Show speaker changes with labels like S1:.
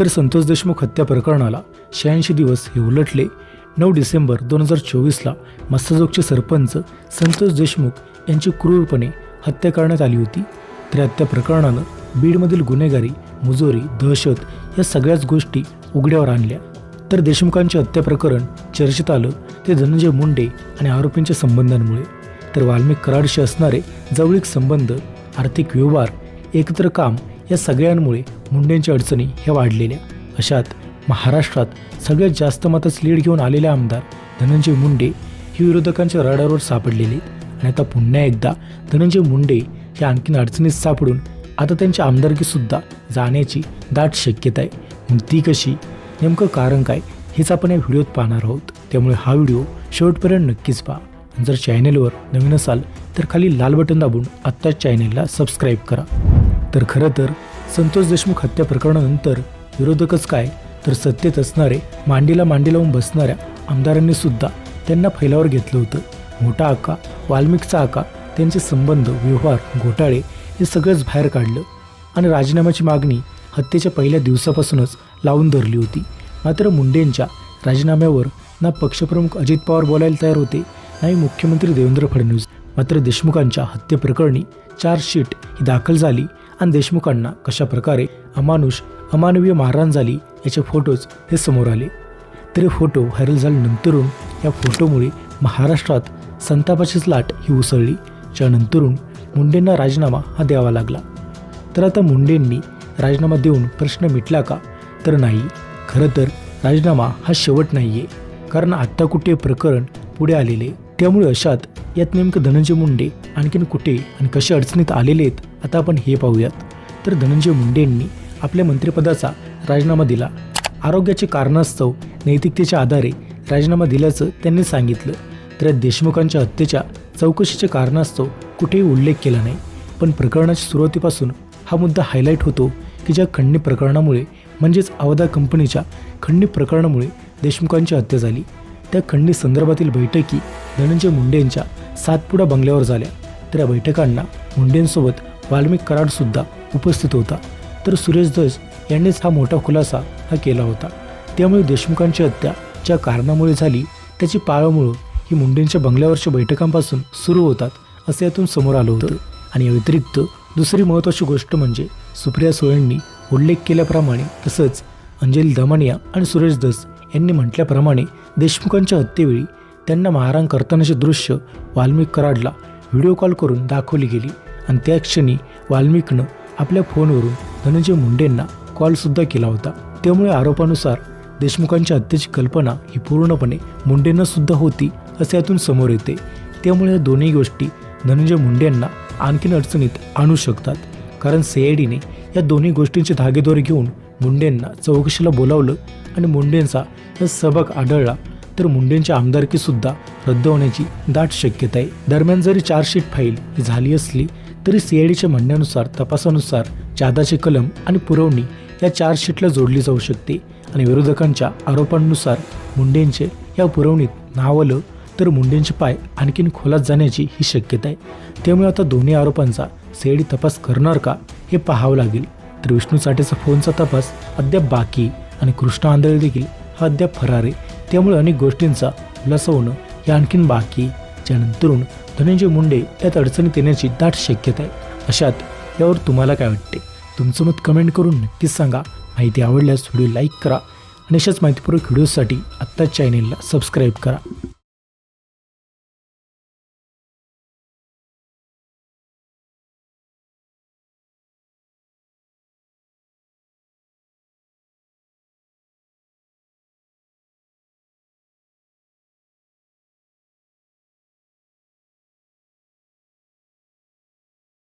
S1: तर संतोष देशमुख हत्या प्रकरणाला शहाऐंशी दिवस हे उलटले. नऊ डिसेंबर दोन हजार चोवीसला मस्साजोगचे सरपंच संतोष देशमुख यांची क्रूरपणे हत्या करण्यात आली होती. तर हत्या प्रकरणानं बीडमधील गुन्हेगारी मुजोरी दहशत या सगळ्याच गोष्टी उघड्यावर आणल्या. तर देशमुखांचे हत्या प्रकरण चर्चेत आलं ते धनंजय मुंडे आणि आरोपींच्या संबंधांमुळे. तर वाल्मिक कराडशी असणारे जवळीक संबंध आर्थिक व्यवहार एकत्र काम या सगळ्यांमुळे मुंडेंच्या अडचणी ह्या वाढलेल्या. अशात महाराष्ट्रात सगळ्यात जास्त मताच लीड घेऊन आलेले आमदार धनंजय मुंडे हे विरोधकांच्या रडारवर सापडलेले आणि आता पुन्हा एकदा धनंजय मुंडे हे आणखीन अडचणीत सापडून आता त्यांची आमदारकीसुद्धा जाण्याची दाट शक्यता आहे. मग ती कशी? नेमकं कारण काय? हेच आपण या व्हिडिओत पाहणार आहोत. त्यामुळे हा व्हिडिओ शेवटपर्यंत नक्कीच पहा. जर चॅनेलवर नवीन असाल तर खाली लाल बटन दाबून आत्ताच चॅनेलला सबस्क्राईब करा. तर खरं तर संतोष देशमुख हत्या प्रकरणानंतर विरोधकच काय तर सत्तेत असणारे मांडीला मांडी लावून बसणाऱ्या आमदारांनी सुद्धा त्यांना फैलावर घेतलं होतं. मोठा आका वाल्मिकचा आका त्यांचे संबंध व्यवहार घोटाळे हे सगळंच बाहेर काढलं आणि राजीनाम्याची मागणी हत्येच्या पहिल्या दिवसापासूनच लावून धरली होती. मात्र मुंडेंच्या राजीनाम्यावर ना पक्षप्रमुख अजित पवार बोलायला तयार होते नाही मुख्यमंत्री देवेंद्र फडणवीस. मात्र देशमुखांच्या हत्येप्रकरणी चार्जशीट ही दाखल झाली आणि देशमुखांना कशा प्रकारे अमानुष अमानवीय मारहाण झाली याचे फोटोज हे समोर आले. तरी फोटो व्हायरल झाल्यानंतरून या फोटोमुळे महाराष्ट्रात संतापाचीच लाट ही उसळली. ज्यानंतरून मुंडेंना राजीनामा हा द्यावा लागला. तर आता मुंडेंनी राजीनामा देऊन प्रश्न मिटला का? तर नाही. खरं तर राजीनामा हा शेवट नाही आहे कारण आत्ता कुठे प्रकरण पुढे आलेले? त्यामुळे अशात यात नेमकं धनंजय मुंडे आणखीन कुठे आणि कसे अडचणीत आलेले आहेत? आता आपण हे पाहूयात. तर धनंजय मुंडेंनी आपल्या मंत्रिपदाचा राजीनामा दिला. आरोग्याचे कारणास्तव नैतिकतेच्या आधारे राजीनामा दिल्याचं त्यांनी सांगितलं. तर या देशमुखांच्या हत्येच्या चौकशीच्या कारणास्तव कुठेही उल्लेख केला नाही. पण प्रकरणाच्या सुरुवातीपासून हा मुद्दा हायलाईट होतो की ज्या खंडणी प्रकरणामुळे म्हणजेच अवधा कंपनीच्या खंडणी प्रकरणामुळे देशमुखांची हत्या झाली. त्या खंडणी संदर्भातील बैठकी धनंजय मुंडे यांच्या सातपुडा बंगल्यावर झाल्या. तर या बैठकांना मुंडेंसोबत वाल्मिक कराडसुद्धा उपस्थित होता. तर सुरेश धस यांनीच हा मोठा खुलासा हा केला होता. त्यामुळे देशमुखांची हत्या ज्या कारणामुळे झाली त्याची पाळमुळं ही मुंडेंच्या बंगल्यावरच्या बैठकांपासून सुरू होतात असं यातून समोर आलं होतं. आणि या व्यतिरिक्त दुसरी महत्त्वाची गोष्ट म्हणजे सुप्रिया सोयेंनी उल्लेख केल्याप्रमाणे तसंच अंजली दमानिया आणि सुरेश धस यांनी म्हटल्याप्रमाणे देशमुखांच्या हत्येवेळी त्यांना मारहाण करतानाचे दृश्य वाल्मिक कराडला व्हिडिओ कॉल करून दाखवली गेली. आणि त्या क्षणी वाल्मिकनं आपल्या फोनवरून धनंजय मुंडेंना कॉलसुद्धा केला होता. त्यामुळे आरोपानुसार देशमुखांच्या हत्येची कल्पना ही पूर्णपणे मुंडेंनासुद्धा होती असे यातून समोर येते. त्यामुळे या दोन्ही गोष्टी धनंजय मुंडेंना आणखीन अडचणीत आणू शकतात. कारण सीआयडीने या दोन्ही गोष्टींचे धागेदोरे घेऊन मुंडेंना चौकशीला बोलावलं आणि मुंडेंचा जर सहभाग आढळला तर मुंडेंची आमदारकीसुद्धा रद्द होण्याची दाट शक्यता आहे. दरम्यान जरी चार्जशीट फाईल झाली असली तरी सीआयडीच्या म्हणण्यानुसार तपासानुसार जादाचे कलम आणि पुरवणी या चार्जशीटला जोडली जाऊ शकते आणि विरोधकांच्या आरोपांनुसार मुंडेंचे या पुरवणीत नाव आलं तर मुंडेंचे पाय आणखीन खोलात जाण्याची ही शक्यता आहे. त्यामुळे आता दोन्ही आरोपांचा सीआयडी तपास करणार का हे पाहावं लागेल. तर विष्णू साठेचा फोनचा तपास अद्याप बाकी आणि कृष्णा आंधळे देखील हा अद्याप फरार आहे. त्यामुळे अनेक गोष्टींचा खुलासा होणं हे आणखीन बाकी ज्यानंतरून धनंजय मुंडे त्यात अडचणीत येण्याची दाट शक्यता आहे. अशात यावर तुम्हाला काय वाटते? तुमचं मत कमेंट करून नक्कीच सांगा. माहिती आवडल्यास व्हिडिओ लाईक करा. आणि अशाच माहितीपूर्वक व्हिडिओसाठी आत्ताच चॅनेलला सबस्क्राईब करा.